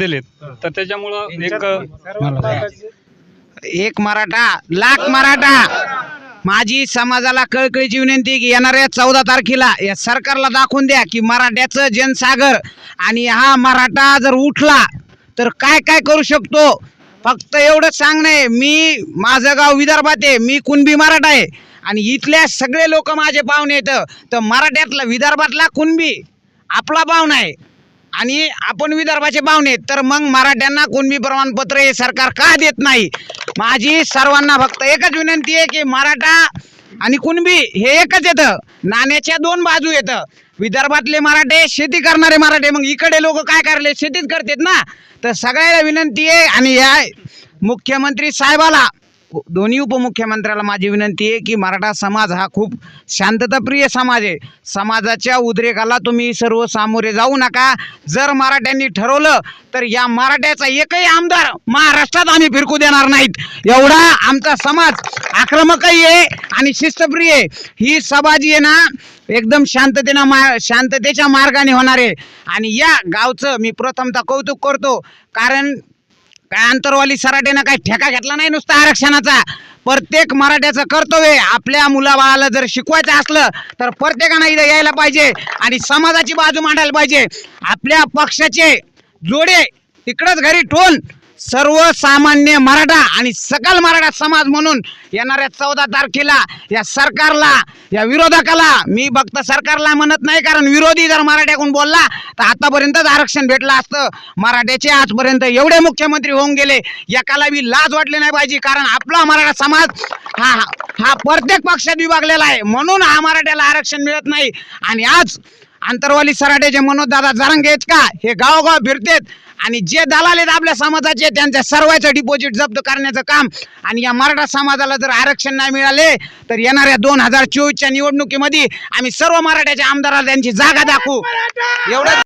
दिलेत. तर त्याच्यामुळं एक एक मराठा लाख मराठा. माझी समाजाला कळकळीची विनंती की येणाऱ्या चौदा तारखेला या सरकारला दाखवून द्या की मराठ्याचं जनसागर आणि हा मराठा जर उठला तर काय काय करू शकतो? फक्त एवढंच सांगणे मी माझं गाव विदर्भात आहे मी कुणबी मराठा आहे. आणि इथल्या सगळे लोक माझे पाहुणे येतं तर मराठ्यातला विदर्भातला कुणबी आपला पाहुणा आहे. आणि आपण विदर्भाचे पाहुणे तर मग मराठ्यांना कुणबी प्रमाणपत्र हे सरकार का देत नाही? माझी सर्वांना फक्त एकच विनंती आहे की मराठा आणि कुणबी हे एकच येतं. नाण्याच्या दोन बाजू येतं. विदर्भातले मराठे शेती करणारे मराठे मग इकडे लोक काय करले शेतीच करतात ना. तर सगळ्याला विनंती आहे आणि या मुख्यमंत्री साहेबाला दोन्ही उपमुख्यमंत्र्याला माझी विनंती आहे की मराठा समाज हा खूप शांतताप्रिय समाज आहे. समाजाच्या उद्रेकाला तुम्ही सर्व सामोरे जाऊ नका. जर मराठ्यांनी ठरवलं तर या मराठ्याचा एकही आमदार महाराष्ट्रात आम्ही फिरकू देणार नाहीत. एवढा आमचा समाज आक्रमकही आहे आणि शिस्तप्रिय आहे. ही सभा जी आहे ना एकदम शांततेनं मा शांततेच्या मार्गाने होणार. आहे आणि या गावचं मी प्रथमतः कौतुक करतो कारण काय अंतरवाली सराटेनं काही ठेका घेतला नाही नुसता आरक्षणाचा? प्रत्येक मराठ्याचं कर्तव्य आपल्या मुलाबाळाला जर शिकवायचं असलं तर प्रत्येकानं इथं यायला पाहिजे आणि समाजाची बाजू मांडायला पाहिजे. आपल्या पक्षाचे जोडे तिकडंच घरी ठोन सर्वसामान्य मराठा आणि सकल मराठा समाज म्हणून येणाऱ्या चौदा तारखेला या सरकारला या विरोधकाला मी फक्त सरकारला म्हणत नाही कारण विरोधी जर मराठ्याकडून बोलला तर आतापर्यंतच आरक्षण भेटलं असतं. मराठ्याचे आजपर्यंत एवढे मुख्यमंत्री होऊन गेले एकाला बी लाज वाटली नाही पाहिजे कारण आपला मराठा समाज हा हा प्रत्येक पक्षात विभागलेला आहे. म्हणून हा मराठ्याला आरक्षण मिळत नाही. आणि आज आंतरवाली सराट्याचे मनोजदादा दादा जरांगे का? हे गावोगाव फिरतेत. आणि जे दलाल आहेत आपल्या समाजाचे त्यांच्या सर्वांचं डिपॉझिट जप्त करण्याचं काम. आणि या मराठा समाजाला जर आरक्षण नाही मिळाले तर येणाऱ्या दोन हजार चोवीसच्या निवडणुकीमध्ये आम्ही सर्व मराठ्याच्या आमदाराला त्यांची जागा दाखवू. एवढं